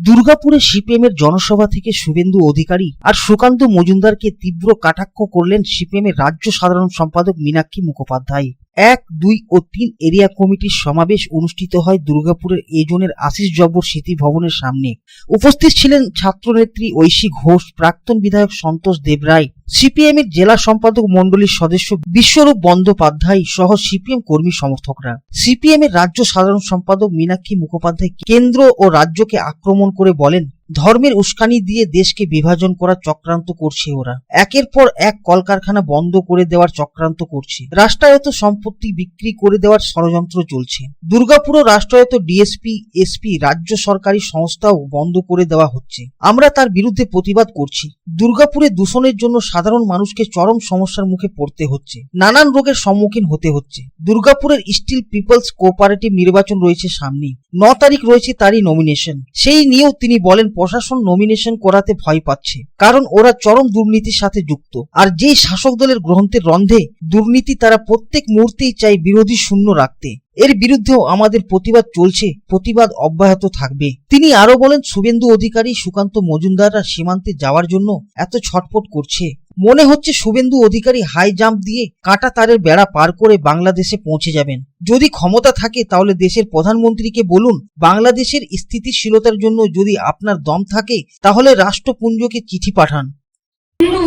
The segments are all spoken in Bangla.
দুর্গাপুরে সিপিএম এর জনসভা থেকে শুভেন্দু অধিকারী আর সুকান্ত মজুমদারকে তীব্র কাটাক্ষ করলেন সিপিএম এর রাজ্য সাধারণ সম্পাদক মীনাক্ষী মুখোপাধ্যায়। এক, দুই ও তিন এরিয়া কমিটির সমাবেশ অনুষ্ঠিত হয় দুর্গাপুরের এ জোনের আশিস জব্বর স্মৃতি ভবনের সামনে। উপস্থিত ছিলেন ছাত্রনেত্রী ঐশী ঘোষ, প্রাক্তন বিধায়ক সন্তোষ দেবরায় সিপিএম এর জেলা সম্পাদক মণ্ডলীর সদস্য বিশ্বরূপ বন্দ্যোপাধ্যায় সহ সিপিএম কর্মী সমর্থকরা। সিপিএম এর রাজ্য সাধারণ সম্পাদক মীনাক্ষী মুখোপাধ্যায় কেন্দ্র ও রাজ্যকে আক্রমণ করে বলেন ধর্মের উস্কানি দিয়ে দেশকে বিভাজন করার চক্রান্ত করছে ওরা। একের পর এক কলকারখানা বন্ধ করে দেওয়ার চক্রান্ত করছে। রাষ্ট্রায়ত্ত সম্পত্তি বিক্রি করে দেওয়ার ষড়যন্ত্র চলছে। দুর্গাপুরও রাষ্ট্রায়ত্ত ডিএসপি, এসপি, রাজ্য সরকারি সংস্থাও বন্ধ করে দেওয়া হচ্ছে। আমরা তার বিরুদ্ধে প্রতিবাদ করছি। দুর্গাপুরে দূষণের জন্য সাধারণ মানুষকে চরম সমস্যার মুখে পড়তে হচ্ছে। নানান রোগের সম্মুখীন হতে হচ্ছে। দুর্গাপুরের স্টিল পিপলস কোঅপারেটিভ নির্বাচন রয়েছে সামনেই। ন তারিখ রয়েছে তারই নমিনেশন সেই নিয়েও তিনি বলেন প্রশাসন নমিনেশন করাতে ভয় পাচ্ছে। কারণ ওরা চরম দুর্নীতির সাথে যুক্ত। আর যেই শাসক দলের গ্রন্থের রন্ধে দুর্নীতি তারা প্রত্যেক মুহূর্তেই চাই বিরোধী শূন্য রাখতে। এর বিরুদ্ধেও আমাদের প্রতিবাদ চলছে, প্রতিবাদ অব্যাহত থাকবে। তিনি আরও বলেন, শুভেন্দু অধিকারী সুকান্ত মজুমদাররা সীমান্তে যাওয়ার জন্য এত ছটফট করছে। মনে হচ্ছে শুভেন্দু অধিকারী হাই জাম্প দিয়ে কাঁটা তারের বেড়া পার করে বাংলাদেশে পৌঁছে যাবেন। যদি ক্ষমতা থাকে তাহলে দেশের প্রধানমন্ত্রীকে বলুন, বাংলাদেশের স্থিতিশীলতার জন্য যদি আপনার দম থাকে, তাহলে রাষ্ট্রপুঞ্জকে চিঠি পাঠান।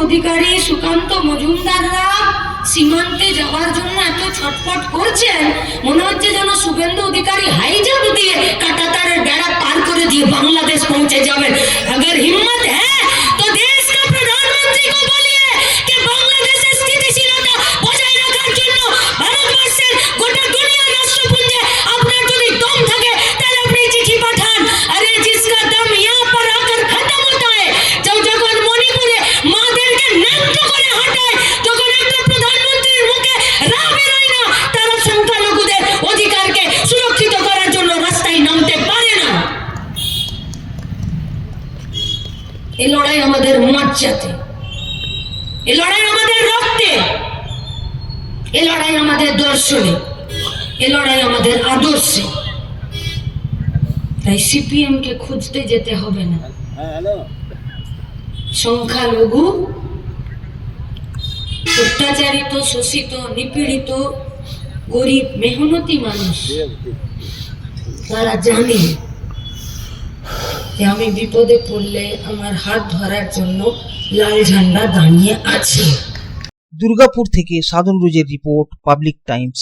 অধিকারী, সুকান্ত মজুমদাররা সীমান্তে যাওয়ার জন্য এত ছটফট করছেন। মনে হচ্ছে যেন শুভেন্দু অধিকারী হাই জাম্প দিয়ে লড়াই আমাদের মজ্জাতে এই লড়াই আমাদের রক্তে। এ লড়াই আমাদের দর্শনে। এ লড়াই আমাদের আদর্শে। তাই সিপিএম কে খুঁজতে যেতে হবে না। সংখ্যালঘু, অত্যাচারিত, শোষিত, নিপীড়িত, গরিব, মেহনতি মানুষ, তারা জানে যে আমি বিপদে পড়লে আমার হাত ধরার জন্য লাল ঝান্ডা দাঁড়িয়ে আছে। দুর্গাপুর থেকে সাধন রুজের রিপোর্ট, পাবলিক টাইমস।